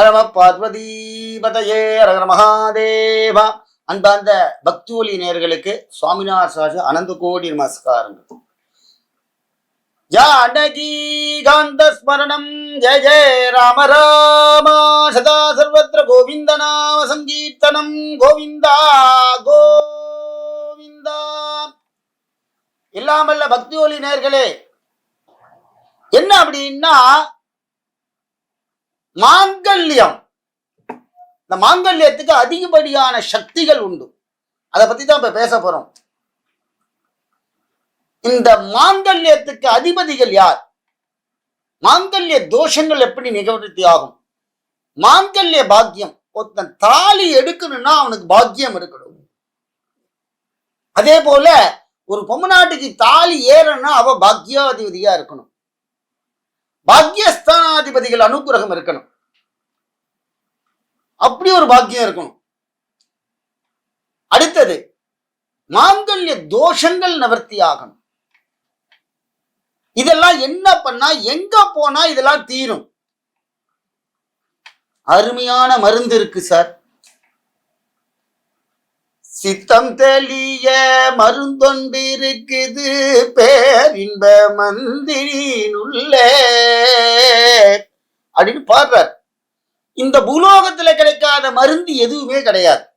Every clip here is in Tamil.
பரம பார்வதீபதையே ரகர மகாதேவா. அன்பார்ந்த பக்தி நேர்களுக்கு சுவாமிநாத சாஜ அனந்த கோடி நமஸ்காரங்கள். ஜானகி காந்த ஸ்மரணம் ஜெய ஜெய ராம ராமா. சதா சர்வத்திர கோவிந்த நாம சங்கீர்த்தனம். கோவிந்தா கோவிந்தா. இல்லாமல்ல பக்தி ஒலி நேர்களே என்ன அப்படின்னா மாங்கல்யம். இந்த மாங்கல்யத்துக்கு அதிகப்படியான சக்திகள் உண்டு. அதை பத்தி தான் இப்ப பேச போறோம். இந்த மாங்கல்யத்துக்கு அதிபதிகள் யார்? மாங்கல்ய தோஷங்கள் எப்படி நிகழ்த்தி ஆகும்? மாங்கல்ய பாக்கியம் ஒருத்தன் தாலி எடுக்கணும்னா அவனுக்கு பாக்கியம் இருக்கணும். அதே போல ஒரு பொம்மநாட்டுக்கு தாலி ஏறணும்னா அவ பாக்யாதிபதியா இருக்கணும். பாக்யஸ்தானாதிபதிகள் அனுகிரகம் இருக்கணும். அப்படி ஒரு பாக்கியம் இருக்கணும். அடுத்தது மாங்கல்ய தோஷங்கள் நிவர்த்தி ஆகணும். இதெல்லாம் என்ன பண்ணா எங்க போனா இதெல்லாம் தீரும். அருமையான மருந்து இருக்கு சார். சித்தம் தெளிய மருந்தொண்டு இருக்குது பேரின்ப மந்திரினுள்ளே அப்படின்னு பாடுறார். இந்த பூலோகத்துல கிடைக்காத மருந்து எதுவுமே கிடையாது.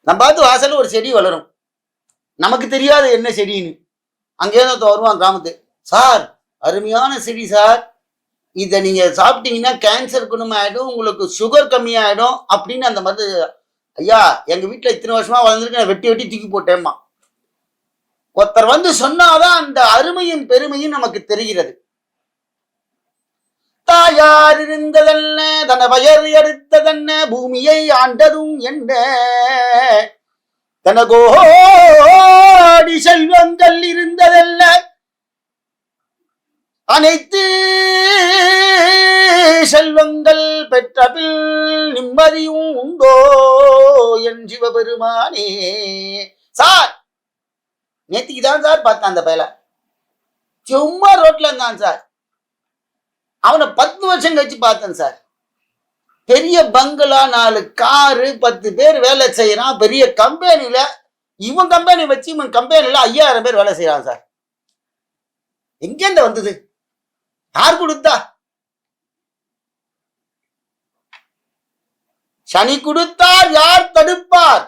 நம்ம பார்த்து வாசல்ல ஒரு செடி வளரும். நமக்கு தெரியாது என்ன செடின்னு. அங்கேருந்து வருவான் கிராமத்து. சார் அருமையான செடி சார். இதை நீங்க சாப்பிட்டீங்கன்னா கேன்சர் குணமாயிடும் உங்களுக்கு சுகர் கம்மியாயிடும் அப்படின்னு அந்த மருந்து ஐயா எங்க வீட்டுல இத்தனை வருஷமா வளர்ந்துருக்கு நான் வெட்டி வெட்டி தூக்கி போட்டேம்மா. ஒருத்தர் வந்து சொன்னாதான் அந்த அருமையும் பெருமையும் நமக்கு தெரிகிறது. தாயார் இருந்ததென்ன தன வயர் எடுத்ததென்ன? பூமியை ஆண்டதும் என்ன? தனகோடி செல்வங்கள் இருந்ததல்ல அனைத்து செல்வங்கள் பெற்றபில் நிம்மதியும் உண்டோ என் சிவபெருமானே? சார்! நேத்திக்கு தான் சார் பார்த்தேன் அந்த பயல. சும்மா ரோட்ல இருந்தான் சார். அவனை பத்து வருஷம் கழிச்சு பார்த்தேன் சார். பெரிய பங்களா நாலு காரு பத்து பேர் வேலை செய்யறான். பெரிய கம்பெனியில இவன் கம்பெனி வச்சு இவன் கம்பெனியில ஐயாயிரம் பேர் வேலை செய்யறான் சார். எங்கேந்த வந்தது? யார் கொடுத்தா? சனி கொடுத்தார் யார் தடுப்பார்?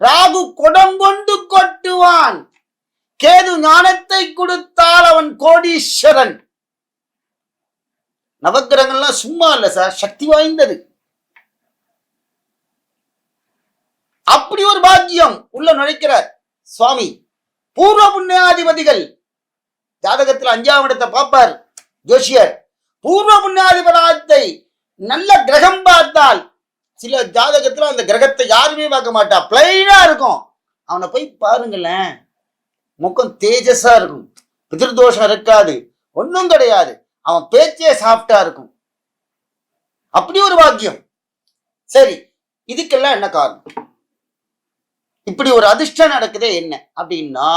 ராகு குடம் கொண்டு கொட்டுவான். கேது ஞானத்தை கொடுத்தால் அவன் கோடீஸ்வரன். நவக்கிரகங்கள்லாம் சும்மா இல்ல சார் சக்தி வாய்ந்தது. அப்படி ஒரு பாக்கியம் உள்ள நுழைக்கிறார் சுவாமி. பூர்வ புண்ணியாதிபதிகள். ஜாதகத்தில் அஞ்சாம் இடத்தை பார்ப்பார் ஜோஷியர் பூர்வ புண்ணியாதிபதத்தை நல்ல கிரகம் பார்த்தால் சில ஜாதகத்துல அந்த கிரகத்தை யாருமே பார்க்க மாட்டா. பிளைனா இருக்கும். அவனை போய் பாருங்களேன். முக்கம் தேஜஸா இருக்கும். பிதிர்தோஷம் இருக்காது. ஒன்றும் கிடையாது. அவன் பேச்சே சாஃப்டா இருக்கும். அப்படி ஒரு பாக்கியம். சரி இதுக்கெல்லாம் என்ன காரணம்? இப்படி ஒரு அதிர்ஷ்டம் நடக்குதே என்ன? அப்படின்னா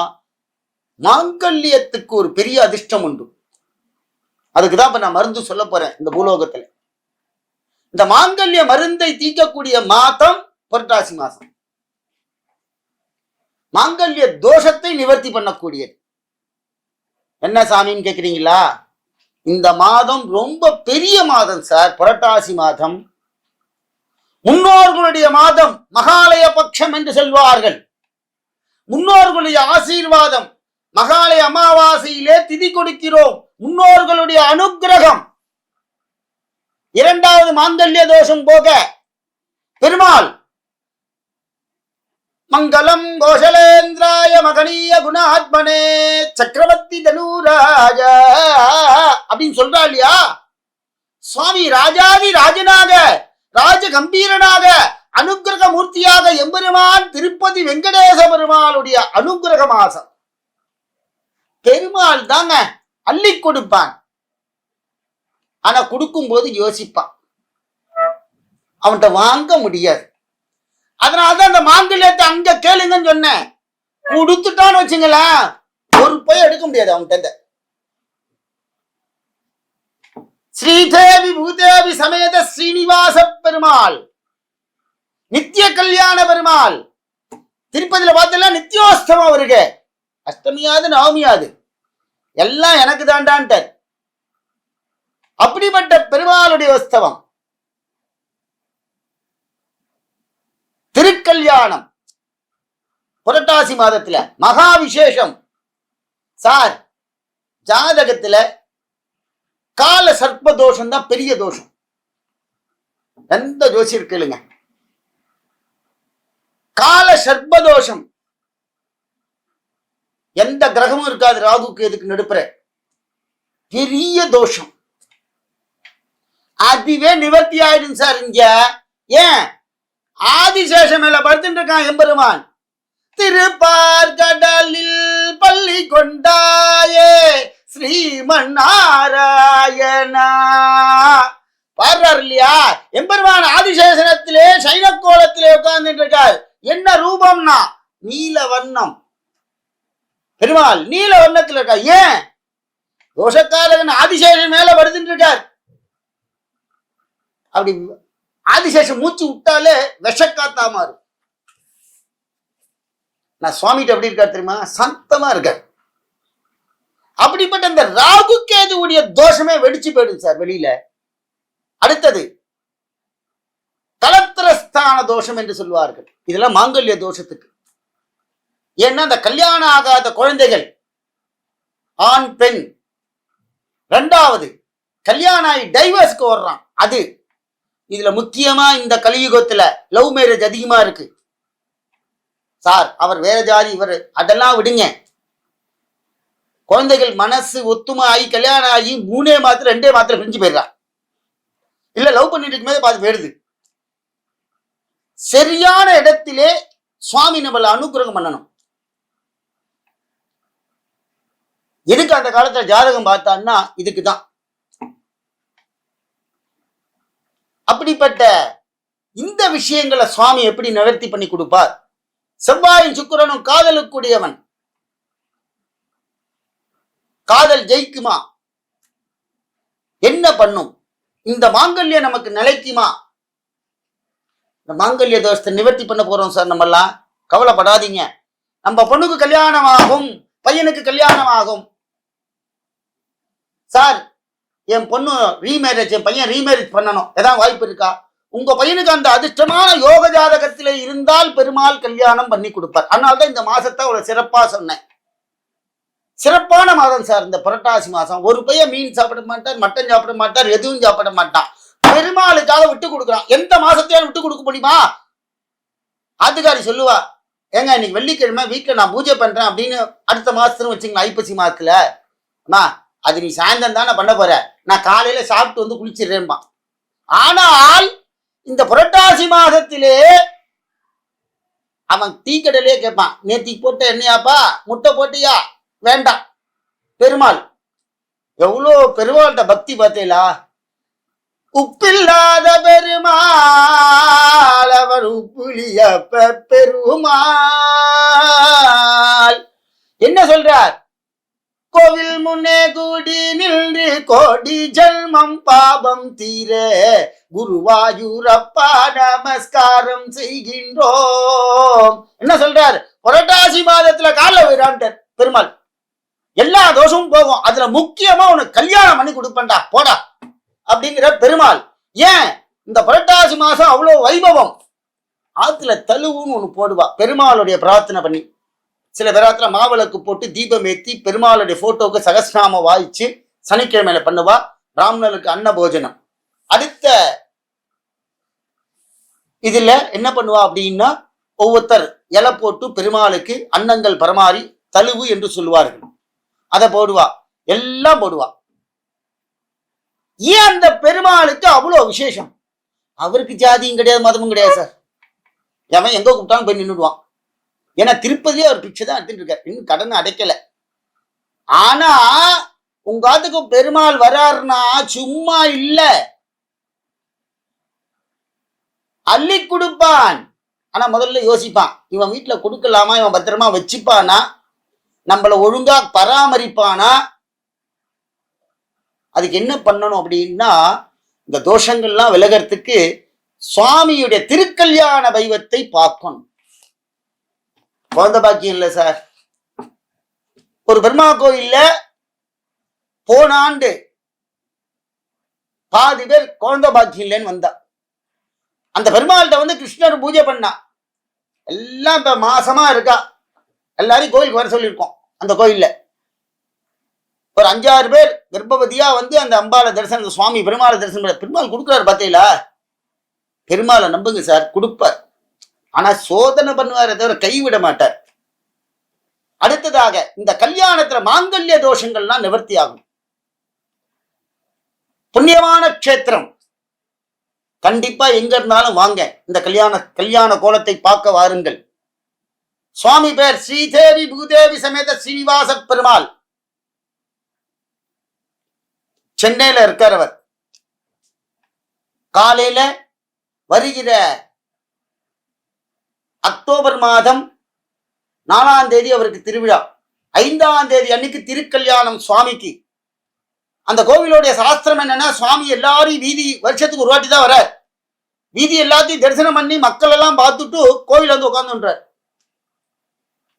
மாங்கல்யத்துக்கு ஒரு பெரிய அதிர்ஷ்டம் உண்டு. அதுக்கு தான் இப்ப நான் மருந்து சொல்ல போறேன் இந்த பூலோகத்துல. இந்த மாங்கல்ய மருந்தை தீர்க்கக்கூடிய மாதம் புரட்டாசி மாசம் மாங்கல்ய தோஷத்தை நிவர்த்தி பண்ணக்கூடியது. என்ன சாமின்னு கேக்குறீங்களா? இந்த மாதம் ரொம்ப பெரிய மாதம் சார் புரட்டாசி மாதம். முன்னோர்களுடைய மாதம் மகாலய பட்சம் என்று சொல்வார்கள். முன்னோர்களுடைய ஆசீர்வாதம் மகாலய அமாவாசையிலே திதி கொடுக்கிறோம். முன்னோர்களுடைய அனுக்கிரகம். இரண்டாவது மாங்கல்ய தோஷம் போக பெருமாள் மங்களம் கோஷலேந்திராய மகனீய குணாத்மனே சக்கரவர்த்தி தனுராஜ. அப்படின்னு சொல்றா இல்லையா? சுவாமி ராஜாதி ராஜனாக ராஜ கம்பீரனாக அனுக்கிரக மூர்த்தியாக எம்பெருமான் திருப்பதி வெங்கடேச பெருமாளுடைய அனுக்கிரக மாசம் பெருமாள் தாங்க அள்ளி கொடுப்பான். ஆனா கொடுக்கும்போது யோசிப்பான். அவன்கிட்ட வாங்க முடியாது. அதனாலதான் அந்த மாங்கல்யத்தை அங்க கேளுங்கன்னு சொன்னேன். கொடுத்துட்டான்னு வச்சுங்களேன். ஒரு போய் எடுக்க முடியாது அவன்கிட்ட. ஸ்ரீதேவி பூதேவி சமேத ஸ்ரீனிவாச பெருமாள். நித்திய கல்யாண பெருமாள். திருப்பதியில பார்த்தீங்கன்னா நித்தியோஸ்தவம் அவருக்கு. அஷ்டமியாது நவமியாது. எல்லாம் எனக்கு தாண்டான்ட்டார். அப்படிப்பட்ட பெருமாளுடைய உஸ்தவம். திருக்கல்யாணம். புரட்டாசி மாதத்துல மகா விசேஷம். சார் ஜாதகத்துல கால சர்ப்ப தோஷம் தான் பெரிய தோஷம். எந்த ஜோசியர் கேளுங்க. கால சர்ப்ப தோஷம். எந்த கிரகமும் இருக்காது ராகுக்கு எதுக்கு நடுப்புற? பெரிய தோஷம். அதுவே நிவர்த்தி ஆயிடும் சார் இங்க. ஏன்? ஆதிசேஷம் மேல படுத்துட்டு இருக்கான் எம்பெருமான். திருப்பார்கடலில் பள்ளி கொண்டாயே ஸ்ரீமன் நாராயணா இல்லையா எம்பெருமான் ஆதிசேஷனத்திலே சைனக்கோலத்திலே உட்கார்ந்துட்டு இருக்கார் என்ன ரூபம்னா? நீல வண்ணம் பெருமாள் நீல வண்ணத்தில் இருக்கா? ஏன்? தோஷக்காரகன் ஆதிசேஷன் மேல படுத்துட்டு இருக்கார் அப்படி ஆதிசேஷன் மூச்சு விட்டாலே விஷக்காத்தா மாறும். நான் சுவாமிகிட்ட எப்படி இருக்கா தெரியுமா? சந்தமா இருக்கார். அப்படிப்பட்ட இந்த ராகு கேதுவுடைய தோஷமே வெடிச்சு போயிடும் சார் வெளியில. அடுத்தது கலத்திரஸ்தான தோஷம் என்று சொல்வார்கள் இதெல்லாம் மாங்கல்ய தோஷத்துக்கு. ஏன்னா அந்த கல்யாணம் ஆகாத குழந்தைகள் ஆண் பெண். ரெண்டாவது கல்யாணம் ஆகி டைவர்ஸ்க்கு வர்றான் அது இதுல முக்கியமா இந்த கலியுகத்துல லவ் மேரேஜ் அதிகமா இருக்கு. சார் அவர் வேற ஜாதி இவர் அதெல்லாம் விடுங்க. குழந்தைகள் மனசு ஒத்துமை ஆகி கல்யாணம் ஆகி மூணே மாத்திரம் ரெண்டே மாத்திரம் பிரிஞ்சு போயிடுறான் இல்ல லவ் பண்ணிட்டு இருக்கும்போது பார்த்து போயிடுது. சரியான இடத்திலே சுவாமி நம்மள அனுகிரகம் பண்ணணும். எதுக்கு அந்த காலத்துல ஜாதகம் பார்த்தான்னா இதுக்கு தான் அப்படிப்பட்ட இந்த விஷயங்களை சுவாமி எப்படி நிவர்த்தி பண்ணி கொடுப்பார்? செவ்வாயும் சுக்கிரனும் காதலுக்குடையவன் காதல் ஜெயிக்குமா? என்ன பண்ணும்? இந்த மாங்கல்யம் நமக்கு நிலைக்குமா? இந்த மாங்கல்ய தோஷத்தை நிவர்த்தி பண்ண போறோம் சார் நம்மெல்லாம். கவலைப்படாதீங்க. நம்ம பொண்ணுக்கு கல்யாணம் ஆகும் பையனுக்கு கல்யாணம் ஆகும் சார் என் பொண்ணு ரீமேரேஜ் என் பையன் ரீமேரேஜ் பண்ணணும். ஏதாவது வாய்ப்பு இருக்கா? உங்க பையனுக்கு அந்த அதிர்ஷ்டமான யோக ஜாதகத்தில் இருந்தால் பெருமாள் கல்யாணம் பண்ணி கொடுப்பார். அதனால தான் இந்த மாசத்தை அவ்வளவு சிறப்பா சொன்னேன். சிறப்பான மாதம் சார் இந்த புரட்டாசி மாசம் ஒரு பையன் மீன் சாப்பிட மாட்டார் மட்டன் சாப்பிட மாட்டார் எதுவும் சாப்பிட மாட்டான். பெருமாளுக்காக விட்டு கொடுக்குறான். எந்த மாசத்தையாலும் விட்டு கொடுக்க முடியுமா? ஆத்துக்காரி சொல்லுவா ஏங்க இன்னைக்கு வெள்ளிக்கிழமை வீட்டில் நான் பூஜை பண்றேன் அப்படின்னு அடுத்த மாசத்துல வச்சுங்களேன் ஐப்பசி மாசத்துல அம்மா அது நீ சாயந்தரம் தானே பண்ண போற? நான் காலையில சாப்பிட்டு வந்து குளிச்சிடுறேன்பா. ஆனால் இந்த புரட்டாசி மாதத்திலே அவன் டீ கடையிலே கேட்பான். நேத்திக்கு போட்ட என்னையாப்பா? முட்டை போட்டியா? வேண்டாம். பெருமாள் எவ்வளோ பெருமாள்கிட்ட பக்தி பார்த்தீங்களா உப்பில்லாத பெருமாள் அவர் உப்புலியப்ப பெருமாள். என்ன சொல்றார்? கோவில் முன்னே கூடி நின்று கோடி ஜென்மம் பாபம் தீர குருவாயூரப்பா நமஸ்காரம் செய்கின்றோம். என்ன சொல்றாரு? புரட்டாசி மாதத்துல கால விராண்டர் பெருமாள். எல்லா தோஷமும் போகும். அதுல முக்கியமா உனக்கு கல்யாணம் பண்ணி கொடுப்பேன்டா போடா அப்படிங்கிற பெருமாள். ஏன்? இந்த புரட்டாசி மாசம் அவ்வளவு வைபவம். ஆத்துல தழுவுன்னு ஒண்ணு போடுவா. பெருமாளுடைய பிரார்த்தனை பண்ணி. சில பேராத்துல மாவிளக்கு போட்டு தீபம் ஏத்தி பெருமாளுடைய போட்டோவுக்கு சகஸ்நாம வாய்ச்சி சனிக்கிழமையில பண்ணுவா. பிராமணருக்கு அன்ன போஜனம். அடுத்த இதுல என்ன பண்ணுவா அப்படின்னா ஒவ்வொருத்தர் இலை போட்டு பெருமாளுக்கு அன்னங்கள் பரமாறி தழுவு என்று சொல்லுவார்கள். அதை போடுவா. எல்லாம் போடுவா. ஏன் அந்த பெருமாளுக்கு அவ்வளோ விசேஷம்? அவருக்கு ஜாதியும் கிடையாது மதமும் கிடையாது சார். எவன் எங்க கூப்பிட்டாலும் போய் நின்றுடுவான் ஏன்னா திருப்பதியே அவர் பிச்சை தான் எடுத்துட்டு இருக்காரு. இன்னும் கடனை அடைக்கல. ஆனா உங்க ஆத்துக்கு பெருமாள் வராருன்னா சும்மா இல்ல. அள்ளி கொடுப்பான். ஆனா முதல்ல யோசிப்பான். இவன் வீட்டுல கொடுக்கலாமா? இவன் பத்திரமா வச்சுப்பானா? நம்மள ஒழுங்கா பராமரிப்பானா? அதுக்கு என்ன பண்ணணும் அப்படின்னா இந்த தோஷங்கள்லாம் விலகிறதுக்கு சுவாமியுடைய திருக்கல்யாண வைவத்தை பார்க்கணும். குழந்த பாக்கியம் இல்லை சார். ஒரு பிரம்மா கோயில்ல போன ஆண்டு பாதி பேர் குழந்த பாக்கியம் இல்லைன்னு வந்தா. அந்த பெருமாள்கிட்ட வந்து கிருஷ்ணர் பூஜை பண்ணா. எல்லாம் இப்ப மாசமா இருக்கா. எல்லாரையும் கோயிலுக்கு வர சொல்லியிருக்கோம் அந்த கோயில்ல. ஒரு அஞ்சாறு பேர் கர்ப்பவதியா வந்து அந்த அம்பாள தரிசனம் சுவாமி பெருமாளை தரிசனம் பெருமாள் கொடுக்குறாரு பார்த்தீங்களா பெருமாளை நம்புங்க சார் கொடுப்பார். ஆனா சோதனை பண்ணுவாரே தவிர கைவிட மாட்டார். அடுத்ததாக இந்த கல்யாணத்துல மாங்கல்ய தோஷங்கள்லாம் நிவர்த்தி ஆகும். புண்ணியமான க்ஷேத்திரம். கண்டிப்பா எங்க இருந்தாலும் வாங்க. இந்த கல்யாண கல்யாண கோலத்தை பார்க்க வாருங்கள். சுவாமி பேர் ஸ்ரீதேவி பூதேவி சமேத ஸ்ரீனிவாச பெருமாள். சென்னையில இருக்கிறவர் காலையில வருகிற அக்டோபர் மாதம் நாலாம் தேதி அவருக்கு திருவிழா. ஐந்தாம் தேதி அன்னைக்கு திருக்கல்யாணம் சுவாமிக்கு. அந்த கோவிலுடைய சாஸ்திரம் என்னன்னா சுவாமி எல்லாரையும் வீதி வருஷத்துக்கு ஒரு வாட்டி தான் வரார் வீதி எல்லாத்தையும் தரிசனம் பண்ணி மக்கள் எல்லாம் பார்த்துட்டு கோவில் வந்து உட்காந்துன்றார்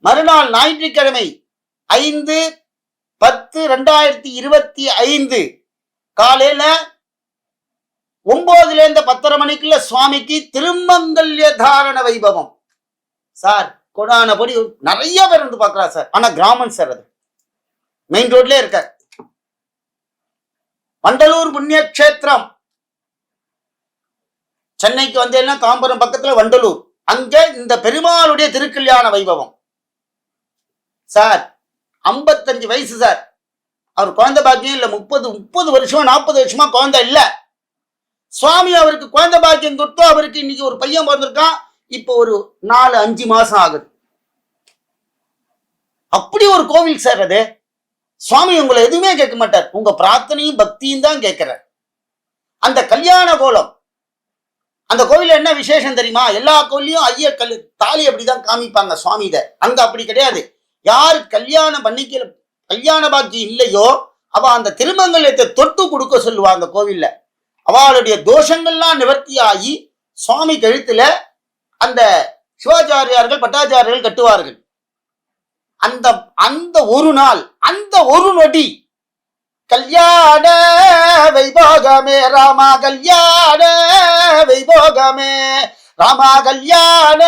மறுநாள் ஞாயிற்றுக்கிழமை ஐந்து பத்து ரெண்டாயிரத்தி இருபத்தி ஐந்து காலையில ஒன்பதுல இருந்து பத்தரை மணிக்குள்ள சுவாமிக்கு திருமங்கல்ய தாரண வைபவம். சார் கொடானபடி நிறைய பேர் வந்து பார்க்கறா சார். ஆனா கிராமம் சார் அது. மெயின் ரோட்லயே இருக்கார். வண்டலூர் புண்ணிய கஷேத்திரம் சென்னைக்கு வந்தேன்னா தாம்பரம் பக்கத்துல வண்டலூர். அங்க இந்த பெருமாளுடைய திருக்கல்யாண வைபவம். சார் ஐம்பத்தஞ்சு வயசு சார். அவர் குழந்தை பாக்கியம் இல்ல முப்பது முப்பது வருஷமா நாற்பது வருஷமா குழந்தை இல்ல. சுவாமி அவருக்கு குழந்தை பாக்கியம் கொடுத்தோ அவருக்கு இன்னைக்கு ஒரு பையன் பிறந்திருக்கான். இப்போ ஒரு நாலு அஞ்சு மாசம் ஆகுது. அப்படி ஒரு கோவில் சார் அது சுவாமி உங்களை எதுவுமே கேட்க மாட்டார். உங்க பிரார்த்தனையும் பக்தியும் தான் கேட்கிறார். அந்த கல்யாண கோலம் அந்த கோவில என்ன விசேஷம் தெரியுமா? எல்லா கோவிலையும் ஐய கல் தாலி அப்படிதான் காமிப்பாங்க சுவாமி அங்க அப்படி கிடையாது. யார் கல்யாணம் பண்ணிக்கல கல்யாண பாக்கி இல்லையோ அவ அந்த திருமங்கலத்தை தொட்டு கொடுக்க சொல்லுவா அந்த கோவில்ல. அவளுடைய தோஷங்கள்லாம் நிவர்த்தி ஆகி சுவாமி கழுத்துல அந்த சிவாச்சாரியார்கள் பட்டாச்சாரியர்கள் கட்டுவார்கள். அந்த அந்த ஒரு நாள் அந்த ஒரு நொடி கல்யாண வைபோகமே ராமா கல்யாண வைபோகமே ராமா கல்யாண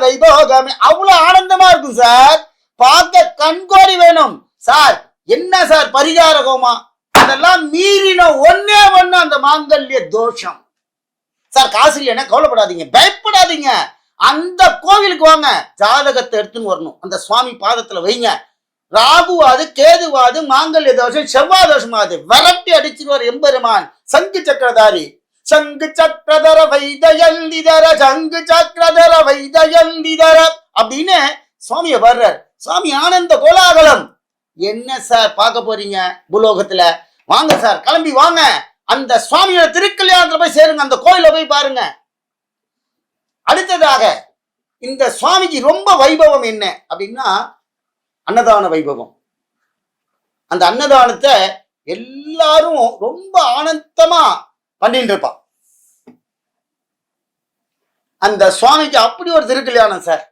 வைபோகமே. அவ்வளவு ஆனந்தமா இருக்கும் சார். பார்க்க கண்கோடி வேணும். சார் என்ன சார் பரிகார கோமா அதெல்லாம் மீறின ஒன்னே ஒண்ணு அந்த மாங்கல்ய தோஷம். சார் காசு இல்லைன்னா கவலைப்படாதீங்க. பயப்படாதீங்க. அந்த கோவிலுக்கு வாங்க. ஜாதகத்தை எடுத்துன்னு வரணும். அந்த சுவாமி பாதத்துல வைங்க. ராகுவாது கேதுவாது மாங்கல்ய தோஷம் செவ்வாய் தோஷமாது வரட்டி அடிச்சிருவார் எம்பெருமான். சங்கு சக்கரதாரி. சங்கு சக்கரதர வைதயல்லிதர சங்கு சக்கரதர வைதயல்லிதர அப்படின்னு சுவாமிய வர்றார் சுவாமி ஆனந்த கோலாகலம். என்ன சார் பார்க்க போறீங்க பூலோகத்துல? வாங்க சார் கிளம்பி வாங்க. அந்த சுவாமியோட திருக்கல்யாணத்துல போய் சேருங்க அந்த கோயில போய் பாருங்க. அடுத்ததாக இந்த சுவாமிக்கு ரொம்ப வைபவம் என்ன அப்படின்னா அன்னதான வைபவம். அந்த அன்னதானத்தை எல்லாரும் ரொம்ப ஆனந்தமா பண்ணிட்டு இருப்பான் அந்த சுவாமிக்கு அப்படி ஒரு திருக்கல்யாணம் சார்.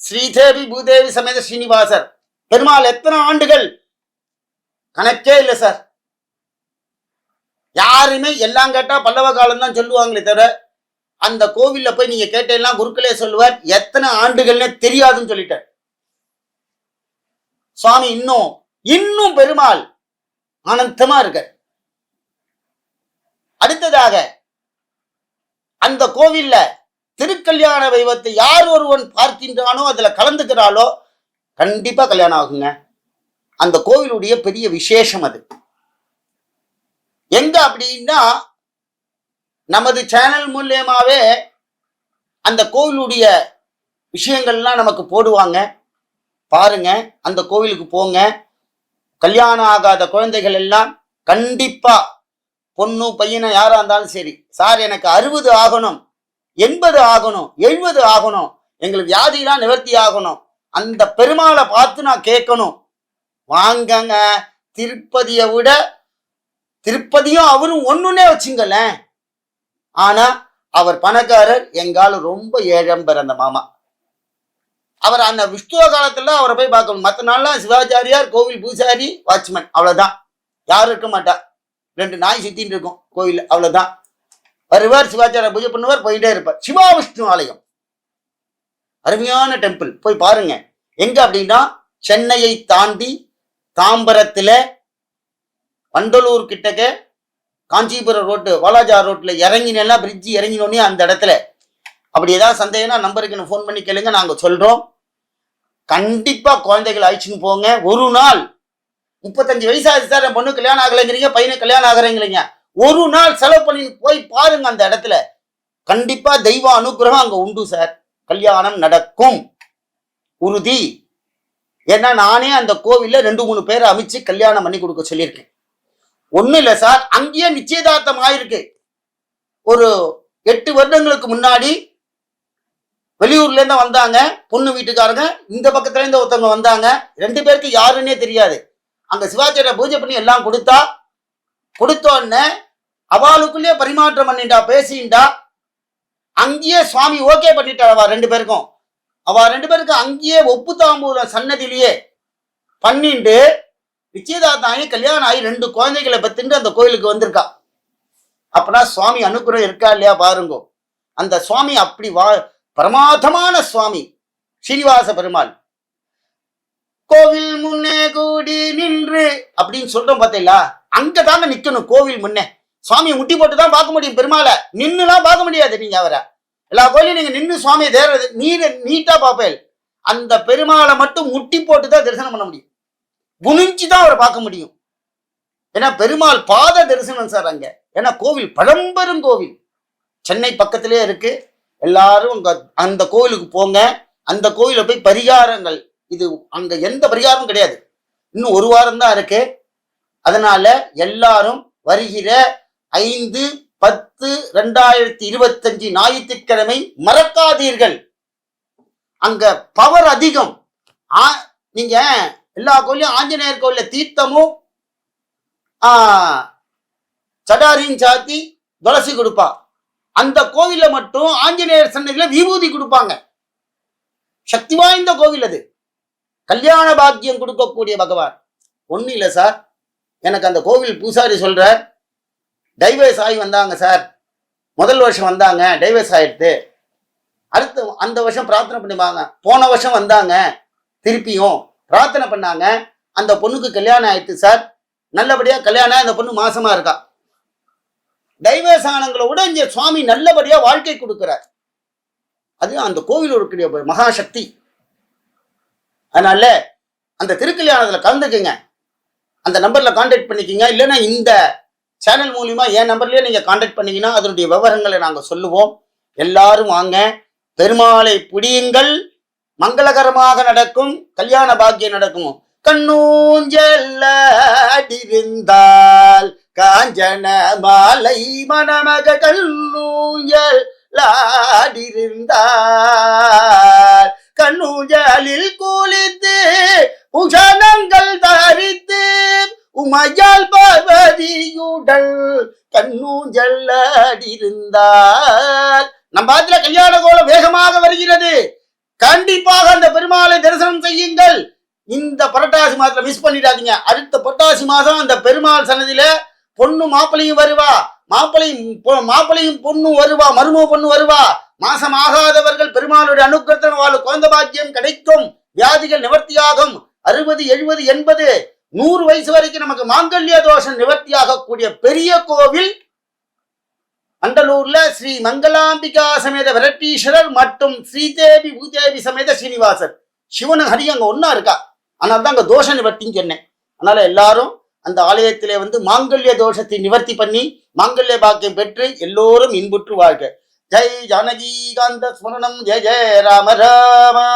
ஸ்ரீதேவி பூதேவி சமேத ஸ்ரீனிவாசர். பெருமாள் எத்தனை ஆண்டுகள்? கணக்கே இல்லை சார். யாருமே எல்லாம் கேட்டா பல்லவ காலம் தான் சொல்லுவாங்களே தவிர அந்த கோவில்ல போய் நீங்க கேட்டீங்கன்னா குருக்களே சொல்லுவார் எத்தனை ஆண்டுகள்னே தெரியாதுன்னு சொல்லிட்டார். சுவாமி இன்னும் இன்னும் பெருமாள் ஆனந்தமா இருக்க அடுத்ததாக அந்த கோவில்ல திருக்கல்யாண வைவத்தை யார் ஒருவன் பார்க்கின்றானோ அதுல கலந்துக்கிறாளோ கண்டிப்பா கல்யாணம் ஆகுங்க. அந்த கோவிலுடைய பெரிய விசேஷம் அது. எங்க அப்படின்னா நமது சேனல் மூலியமாவே அந்த கோவிலுடைய விஷயங்கள்லாம் நமக்கு போடுவாங்க. பாருங்க அந்த கோவிலுக்கு போங்க. கல்யாணம் ஆகாத குழந்தைகள் எல்லாம் கண்டிப்பா பொண்ணு பையனை யாரா இருந்தாலும் சரி சார் எனக்கு அறுபது ஆகணும் எண்பது ஆகணும் எழுபது ஆகணும் எங்களுக்கு வியாதியெல்லாம் நிவர்த்தி ஆகணும் அந்த பெருமாளை பார்த்து நான் கேட்கணும். வாங்கங்க திருப்பதியை விட திருப்பதியும் அவரும் ஒன்றுனே வச்சுங்களேன். ஆனா அவர் பணக்காரர் எங்கால ரொம்ப ஏழம்பர் அந்த மாமா. அவர் அந்த விஷ்ணுவ காலத்துல அவரை போய் பார்க்கணும். மற்ற நாள்லாம் சிவாச்சாரியார் கோவில் பூசாரி வாட்ச்மேன் அவ்வளவுதான். யாரும் இருக்க மாட்டா. ரெண்டு நாய் சுத்தின்னு இருக்கும் கோயில் அவ்வளவுதான். வருவார் சிவாச்சாரிய பூஜை பண்ணுவார் போயிட்டே இருப்பார். சிவா விஷ்ணு ஆலயம். அருமையான டெம்பிள் போய் பாருங்க. எங்க அப்படின்னா சென்னையை தாண்டி தாம்பரத்துல வண்டலூர் கிட்டக்க காஞ்சிபுரம் ரோட்டு வாலாஜா ரோட்டில் இறங்கினெல்லாம் பிரிட்ஜ் இறங்கினோடனே அந்த இடத்துல. அப்படி ஏதாவது சந்தேகம்னா நம்பருக்கு ஃபோன் பண்ணி கேளுங்க நாங்கள் சொல்கிறோம் கண்டிப்பாக குழந்தைகள் அழிச்சுன்னு போங்க. ஒரு நாள் முப்பத்தஞ்சு வயசாச்சு சார் என் பொண்ணு கல்யாணம் ஆகலைங்கிறீங்க பையனுக்கு கல்யாணம் ஆகிறேங்கிறீங்க ஒரு நாள் செலவு பண்ணி போய் பாருங்க அந்த இடத்துல. கண்டிப்பாக தெய்வ அனுகிரகம் அங்கே உண்டு சார். கல்யாணம் நடக்கும். உறுதி. ஏன்னா நானே அந்த கோவிலில் ரெண்டு மூணு பேரை அமைச்சு கல்யாணம் பண்ணி கொடுக்க சொல்லியிருக்கேன். ஒன்றும் இல்லை சார். அங்கேயே நிச்சயதார்த்தம் ஆயிருக்கு. ஒரு எட்டு வருடங்களுக்கு முன்னாடி வெளியூர்ல இருந்து வந்தாங்க. பொண்ணு வீட்டுக்காரங்க இந்த பக்கத்துல இருந்து ஒருத்தவங்க வந்தாங்க. ரெண்டு பேருக்கு யாருன்னே தெரியாது. அங்க சிவாச்சாரிய பூஜை பண்ணி எல்லாம் கொடுத்தா கொடுத்தோடனே அவளுக்குள்ளேயே பரிமாற்றம் பண்ணிட்டா பேசிண்டா அங்கேயே சுவாமி ஓகே பண்ணிட்டா அவ ரெண்டு பேருக்கும். அவ ரெண்டு பேருக்கும் அங்கேயே ஒப்பு தாம்பூரம் சன்னதியிலேயே பண்ணிண்டு நிச்சயதார்த்தம் ஆகி கல்யாணம் ஆகி ரெண்டு குழந்தைகளை பத்துட்டு அந்த கோயிலுக்கு வந்திருக்கா. அப்பனா சுவாமி அனுகிரகம் இருக்கா இல்லையா பாருங்கோ. அந்த சுவாமி அப்படி வா பிரமாதமான சுவாமி ஸ்ரீனிவாச பெருமாள். கோவில் முன்னே கூடி நின்று அப்படின்னு சொல்றோம் பார்த்தீங்களா அங்க தாங்க நிக்கணும் கோவில் முன்னே. சுவாமியை முட்டி போட்டு தான் பார்க்க முடியும் பெருமாளை. நின்னுலாம் பார்க்க முடியாது நீங்க அவரை. எல்லா கோயிலையும் நீங்க நின்று சுவாமியை தேர்றது நீர் நீட்டா பார்ப்பேன். அந்த பெருமாளை மட்டும் முட்டி போட்டு தான் தரிசனம் பண்ண முடியும். குனிஞ்சு தான் அவரை பார்க்க முடியும். ஏன்னா பெருமாள் பாத தரிசனம் சார் அங்க. ஏன்னா கோவில் பழம்பெரும் கோவில். சென்னை பக்கத்திலே இருக்கு. எல்லாரும் அங்க அந்த கோவிலுக்கு போங்க. அந்த கோவில போய் பரிகாரங்கள். இது அங்க எந்த பரிகாரமும் கிடையாது. இன்னும் ஒரு வாரம் தான் இருக்கு. அதனால எல்லாரும் வருகிற ஐந்து பத்து ரெண்டாயிரத்தி இருபத்தஞ்சு ஞாயிற்றுக்கிழமை மறக்காதீர்கள். அங்க பவர் அதிகம். ஆ நீங்க எல்லா கோயிலையும் ஆஞ்சநேயர் கோயில தீர்த்தமும் சடாரியும் சாத்தி துளசி கொடுப்பா. அந்த கோவில மட்டும் ஆஞ்சநேயர் சன்னதியில விபூதி கொடுப்பாங்க. சக்தி வாய்ந்த கோவில் அது. கல்யாண பாக்கியம் கொடுக்கக்கூடிய பகவான். ஒன்றும் இல்லை சார். எனக்கு அந்த கோவில் பூசாரி சொல்கிற டைவர்ஸ் ஆகி வந்தாங்க சார். முதல் வருஷம் வந்தாங்க டைவர்ஸ் ஆயிடுத்து. அடுத்த அந்த வருஷம் பிரார்த்தனை பண்ணிப்பாங்க போன வருஷம் வந்தாங்க. திருப்பியும் பிரார்த்தனை பண்ணாங்க. அந்த பொண்ணுக்கு கல்யாணம் ஆயிடுச்சு சார். நல்லபடியா கல்யாணம் அந்த பொண்ணு மாசமா இருக்கா. டைவர்ஸ் ஆனவங்களை விட இங்க சுவாமி நல்லபடியா வாழ்க்கை கொடுக்கிறார். அது அந்த கோவில் இருக்கிற மகாசக்தி. அதனால அந்த திருக்கல்யாணத்துல கலந்துக்குங்க. அந்த நம்பர்ல கான்டாக்ட் பண்ணிக்கங்க. இல்லைன்னா இந்த சேனல் மூலியமா என் நம்பர்லயே நீங்க கான்டாக்ட் பண்ணீங்கன்னா அதனுடைய விவரங்களை நாங்க சொல்லுவோம். எல்லாரும் வாங்க. பெருமாளை புடியுங்கள். மங்களகரமாக நடக்கும் கல்யாண பாக்கியம் நடக்கும்? கண்ணூஞ்சல்லாடிருந்தால் காஞ்சன மாலை மணமக கண்ணூஞ்சல் லாடிருந்தார் கண்ணூஞ்சலில் குளித்து உஷணங்கள் தரித்து உமையால் பார்வதியுடல் கண்ணூஞ்சல் ஆடிருந்தால் நம்ம ஆத்துல கல்யாண கோலம் வேகமாக வருகிறது. கண்டிப்பாக அந்த பெருமாளை தரிசனம் செய்யுங்கள். இந்த புரட்டாசி மாதத்துல மிஸ் பண்ணிடாதீங்க. அடுத்த புரட்டாசி மாதம் அந்த பெருமாள் சன்னதியில பொண்ணு மாப்பிளையும் வருவா. மாப்பிளையும் பொ- மாப்பிளையும் பொண்ணும் வருவா. மருமக பொண்ணு வருவா. மாசம் ஆகாதவர்கள் பெருமாளுடைய அனுகிரத்தம் வாழ் குழந்தை பாக்கியம் கிடைக்கும். வியாதிகள் நிவர்த்தியாகும். அறுபது எழுபது எண்பது நூறு வயசு வரைக்கும் நமக்கு மாங்கல்ய தோஷம் நிவர்த்தியாகக்கூடிய பெரிய கோவில் அண்டலூர்ல ஸ்ரீ மங்களாம்பிகா சமேத விரட்டீஸ்வரர் மற்றும் ஸ்ரீதேவி பூதேவி சமேத ஸ்ரீனிவாசர் சிவனும் ஹரி அங்க ஒன்னா இருக்கா? ஆனால் தான் அங்க தோஷ நிவர்த்தின்னு சொன்னேன். அதனால எல்லாரும் அந்த ஆலயத்திலே வந்து மாங்கல்ய தோஷத்தை நிவர்த்தி பண்ணி மாங்கல்ய பாக்கியம் பெற்று எல்லோரும் இன்புற்று வாழ்க. ஜெய் ஜானகி காந்த ஸ்மரணம். ஜெய ஜெய ராம ராமா.